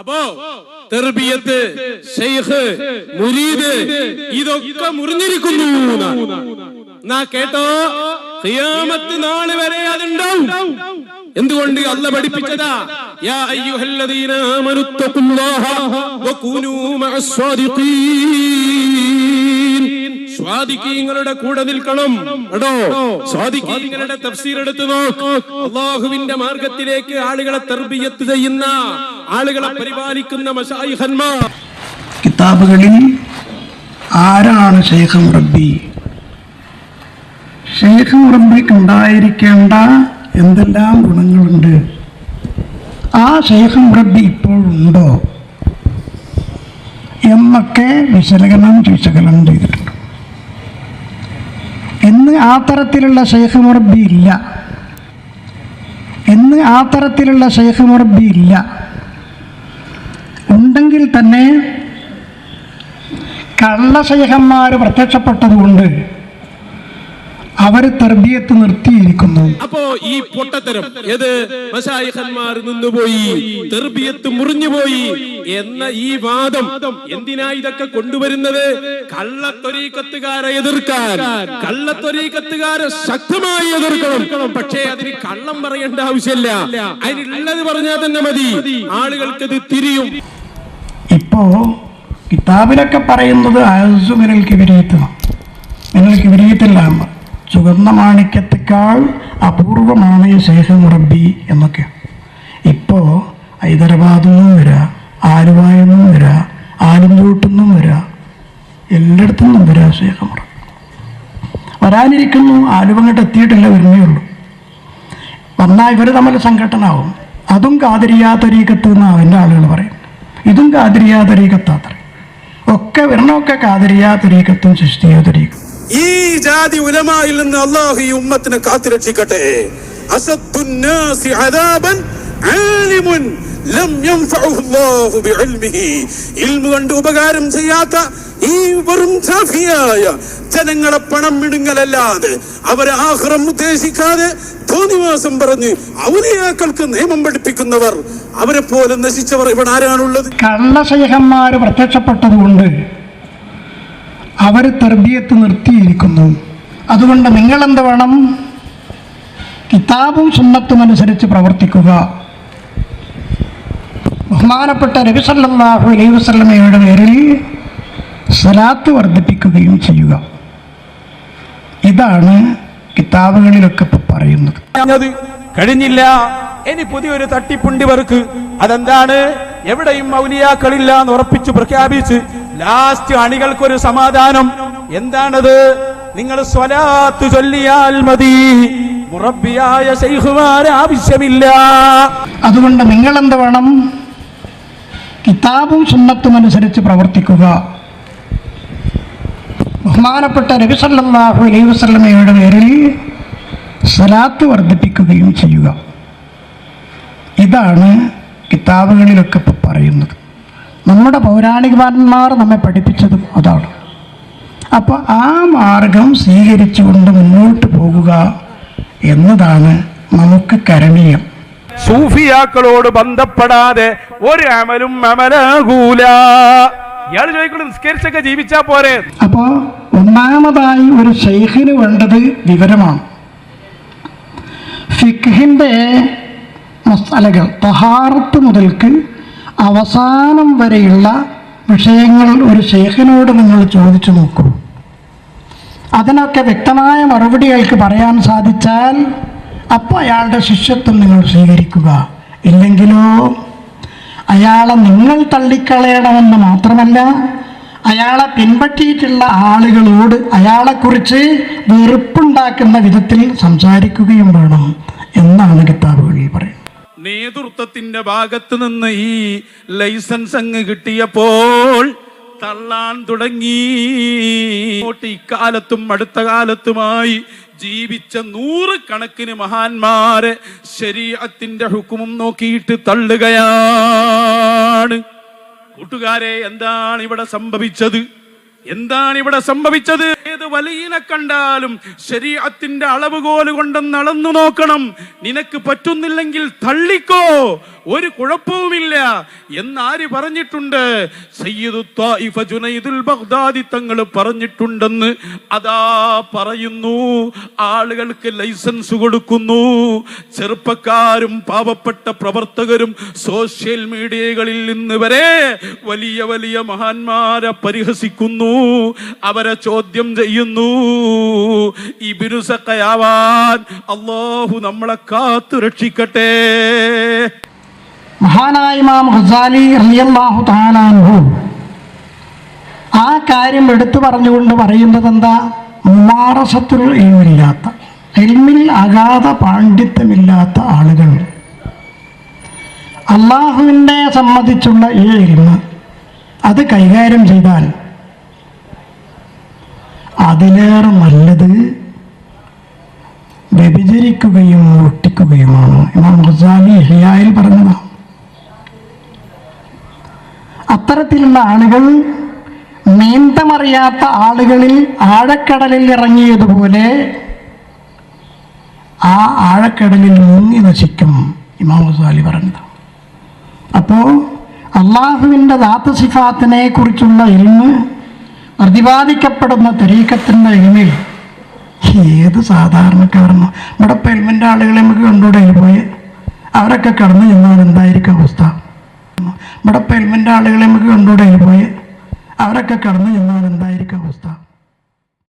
അപ്പോ തെർബിയത്ത് ഷെയ്ഖ് മുരീദ് ഇതൊക്കെ മുറിഞ്ഞിരിക്കുന്നു കേട്ടോ? ഖിയാമത്ത് നാൾ വരെ അതുണ്ടാവും. എന്തുകൊണ്ട് അല്ല പഠിപ്പിച്ചതാ? സ്വാദിക്കീങ്ങളുടെ കൂടെ നിൽക്കണം. കേട്ടോ സ്വാദിക്കീങ്ങളുടെ തഫ്സീർ എടുത്തു നോക്ക്. അള്ളാഹുവിന്റെ മാർഗത്തിലേക്ക് ആളുകളെ തെർബിയത്ത് ചെയ്യുന്ന ആളുകളെ പരിപാലിക്കുന്ന മശായിഹന്മാർ കിതാബുകളിൽ ആരാണ് ഷെയ്ഖ് മുറബി ഷെയ്ഖ് മുറബിക്ക് ഉണ്ടായിരിക്കേണ്ട എന്തെല്ലാം ഗുണങ്ങളുണ്ട്? ആ ഷെയ്ഖ് മുറബി ഇപ്പോഴുണ്ടോ? എന്നൊക്കെ വിശകലനം വിശകലനം ചെയ്തിട്ടുണ്ട്. ഇന്ന് ആ തരത്തിലുള്ള ഷെയ്ഖ് മുറബി ഇല്ല. ഇന്ന് ആ തരത്തിലുള്ള ഷെയ്ഖ് മുറബി ഇല്ല. ഉണ്ടെങ്കിൽ തന്നെ കള്ളശേഖന്മാർ പ്രത്യക്ഷപ്പെട്ടതുകൊണ്ട് അവർ തെർബിയത്ത് നിർത്തിയിരിക്കുന്നു. അപ്പോ ഈ പൊട്ടത്തരം ഏത് മശായിഖന്മാർ നിന്നുപോയി തെർബിയത്ത് മുറിഞ്ഞുപോയി എന്ന ഈ വാദം എന്തിനാ ഇതൊക്കെ കൊണ്ടുവരുന്നത്? കള്ളത്തൊരീക്കത്തുകാരെ എതിർക്കാൻ കള്ളത്തൊരീക്കത്തുകാരെ ശക്തമായി എതിർക്കണം. പക്ഷേ അതിന് കള്ളം പറയേണ്ട ആവശ്യമില്ല. അതിനുള്ളത് പറഞ്ഞാൽ തന്നെ മതി. ആളുകൾക്ക് ഇത് തിരിയും. ഇപ്പോ കിതാബിലൊക്കെ പറയുന്നത് അയസു മിനൽ കിബിരീത്ത് മിനൽ എന്ന്. ചുവന്ന മാണിക്യത്തെക്കാൾ അപൂർവമാണ് ഈ ശേഖ മുറബി എന്നൊക്കെ. ഇപ്പോ ഹൈദരാബാദിൽ നിന്നും വരാ ആലുവായിൽ നിന്നും വരാ ആലുംപൂട്ടിൽ നിന്നും വരാ എല്ലായിടത്തു നിന്നും വരാ ശേഖ മുറബി വരാനിരിക്കുന്നു ആലുവങ്ങോട്ട് എത്തിയിട്ടില്ല വരുന്നേ ഉള്ളൂ വന്നാൽ ഇവർ തമ്മിൽ സംഘടനാവും അതും കാതിരിയാത്തരീക്കത്ത് എന്ന് അവന്റെ ആളുകൾ പറയും ഇതും കാതിരിയാത്തരീക്കത്താത്ര ഒക്കെ വരണമൊക്കെ കാതിരിയാത്തരീക്കത്തും സൃഷ്ടിയാത്തരീക്കത്തും ഈ ജാതി ഉലമായിൽ നിന്ന് അള്ളാഹു ഈ ഉമ്മത്തിനെ കാത്തിരക്ഷിക്കട്ടെ. അസത്തുന്നാസി അദാബൻ ആലിമുൻ കൊണ്ട് ഉപകാരം ചെയ്യാത്ത ഈ വെറും സാഫിയായ ജനങ്ങളെ പണം വിടുങ്ങലല്ലാതെ അവരെ ആഹ്റം ഉദ്ദേശിക്കാതെ തോന്നിവാസം പറഞ്ഞ് ഔലിയാക്കൾക്ക് നിയമം പഠിപ്പിക്കുന്നവർ അവരെ പോലെ നശിച്ചവർ ഇവിടെ ആരാണുള്ളത്? കള്ളശൈഹന്മാർ പ്രത്യക്ഷപ്പെട്ടതുകൊണ്ട് അവർ തെർബിയത്ത് നിർത്തിയിരിക്കുന്നു. അതുകൊണ്ട് നിങ്ങളെന്ത് വേണം? കിതാബും സുന്നത്തും അനുസരിച്ച് പ്രവർത്തിക്കുക. ബഹുമാനപ്പെട്ട നബി സല്ലല്ലാഹു അലൈഹി വസല്ലമയുടെ പേരിൽ സലാത്ത് വർദ്ധിപ്പിക്കുകയും ചെയ്യുക. ഇതാണ് കിതാബുകളിലൊക്കെ ഇപ്പൊ പറയുന്നത്. കഴിഞ്ഞില്ല. ഇനി പുതിയൊരു തട്ടിപ്പുണ്ടി വർക്ക്. അതെന്താണ്? എവിടെയും മൗലിയാക്കളില്ല എന്ന് ഉറപ്പിച്ചു പ്രഖ്യാപിച്ച് ലാസ്റ്റ് അണികൾക്കൊരു സമാധാനം. എന്താണത്? നിങ്ങൾ സ്വലാത്ത് ചൊല്ലിയാൽ മതി. മുറബിയായ ആവശ്യമില്ല. അതുകൊണ്ട് നിങ്ങളെന്ത് വേണം? കിതാബും സുന്നത്തും അനുസരിച്ച് പ്രവർത്തിക്കുക. ബഹുമാനപ്പെട്ട നബി സല്ലല്ലാഹു അലൈഹി വസല്ലമയുടെ പേരിൽ സലാത്ത് വർദ്ധിപ്പിക്കുകയും ചെയ്യുക. ഇതാണ് കിതാബുകളിലൊക്കെ ഇപ്പോൾ പറയുന്നത്. നമ്മുടെ പൗരാണികന്മാർ നമ്മെ പഠിപ്പിച്ചതും അതാണ്. അപ്പോൾ ആ മാർഗം സ്വീകരിച്ചുകൊണ്ട് മുന്നോട്ട് പോകുക എന്നതാണ് നമുക്ക് കരണീയം സൂഫിയാക്കളോട് ബന്ധപ്പെടാതെ ഒരു അമലും അമലാകൂല. ഇയാൾ ചോദിക്കണം നിസ്കരിച്ചൊക്കെ ജീവിച്ചാ പോരെ? അപ്പോൾ ഒന്നാമതായി ഒരു ഷെയ്ഖിന് വേണ്ടത് വിവരമാണ്. ഫിഖിന്റെ മസാലകൾ തഹാറത്ത് മുതൽക്ക് അവസാനം വരെയുള്ള വിഷയങ്ങൾ ഒരു ഷെയ്ഖിനോട് നിങ്ങൾ ചോദിച്ചു നോക്കൂ. അതിനൊക്കെ വ്യക്തമായ മറുപടി പറയാൻ സാധിച്ചാൽ അപ്പോൾ അയാളുടെ ശിഷ്യത്വം നിങ്ങൾ സ്വീകരിക്കുക. ഇല്ലെങ്കിലോ അയാളെ നിങ്ങൾ തള്ളിക്കളയണമെന്ന് മാത്രമല്ല അയാളെ പിൻപറ്റിയിട്ടുള്ള ആളുകളോട് അയാളെക്കുറിച്ച് വെറുപ്പുണ്ടാക്കുന്ന വിധത്തിൽ സംസാരിക്കുകയും വേണം എന്നാണ് കിതാബുകളിൽ പറയുന്നത്. നേതൃത്വത്തിന്റെ ഭാഗത്ത് നിന്ന് ഈ ലൈസൻസ് അങ്ങ് കിട്ടിയപ്പോൾ തള്ളാൻ തുടങ്ങി. ഇക്കാലത്തും അടുത്ത കാലത്തുമായി ജീവിച്ച നൂറുകണക്കിന് മഹാന്മാരെ ശരീരത്തിന്റെ ഹുക്കുമും നോക്കിയിട്ട് തള്ളുകയാണ്. കൂട്ടുകാരെ എന്താണ് ഇവിടെ സംഭവിച്ചത്? എന്താണ് ഇവിടെ സംഭവിച്ചത്? വലിയനെ കണ്ടാലും ശരീരത്തിന്റെ അളവുകോൽ കൊണ്ടെന്ന് അളന്നു നോക്കണം. നിനക്ക് പറ്റുന്നില്ലെങ്കിൽ തള്ളിക്കോ. ഒരു കുഴപ്പവുമില്ല. എന്നാര് പറഞ്ഞിട്ടുണ്ട്? ബഗ്ദാദി തങ്ങൾ പറഞ്ഞിട്ടുണ്ടെന്ന് അതാ പറയുന്നു. ആളുകൾക്ക് ലൈസൻസ് കൊടുക്കുന്നു. ചെറുപ്പക്കാരും പാവപ്പെട്ട പ്രവർത്തകരും സോഷ്യൽ മീഡിയകളിൽ നിന്ന് വരെ വലിയ വലിയ മഹാന്മാരെ പരിഹസിക്കുന്നു. അവരെ ചോദ്യം ചെയ്യുന്നു. ഇബിരുസക്കയാവാൻ അള്ളാഹു നമ്മളെ കാത്തു രക്ഷിക്കട്ടെ. മഹാനായ ഇമാം ആ കാര്യം എടുത്തു പറഞ്ഞുകൊണ്ട് പറയുന്നത് എന്താ? മുമാറസത്തുൽ ഇൽമില്ലാത്ത ഇൽമിൽ അഗാധ പാണ്ഡിത്യമില്ലാത്ത ആളുകൾ. അള്ളാഹുവിനെ സംബന്ധിച്ചുള്ള ഈ ഇൽമ് അത് കൈകാര്യം ചെയ്താൽ അതിലേറെ നല്ലത് വ്യഭിചരിക്കുകയും ഒട്ടിക്കുകയുമാണ് ഇമാം ഖസാലി ഹിയായിൽ പറഞ്ഞതാണ് അത്തരത്തിലുള്ള ആളുകൾ നീന്തമറിയാത്ത ആളുകളിൽ ആഴക്കടലിൽ ഇറങ്ങിയതുപോലെ ആ ആഴക്കടലിൽ മുങ്ങി നശിക്കും ഇമാം ഹുസാലി പറഞ്ഞത്. അപ്പോൾ അള്ളാഹുവിന്റെ ദാത്തസിഫാത്തിനെ കുറിച്ചുള്ള ഇൽമ് പ്രതിപാദിക്കപ്പെടുന്ന തെരീക്കത്തിന്റെ ഇൽമിൽ ഏത് സാധാരണക്കാരനോ ഇവിടെ ഇപ്പം ആളുകളെ നമുക്ക് കണ്ടുകൂടെ പോയി? അവരൊക്കെ കടന്നു ചെന്നാൽ എന്തായിരിക്കും അവസ്ഥ? ഇവിടെ ഇപ്പം ആളുകളെ നമുക്ക് കണ്ടുകൂടെ പോയി? അവരൊക്കെ കടന്നു ചെന്നാൽ എന്തായിരിക്കും അവസ്ഥ?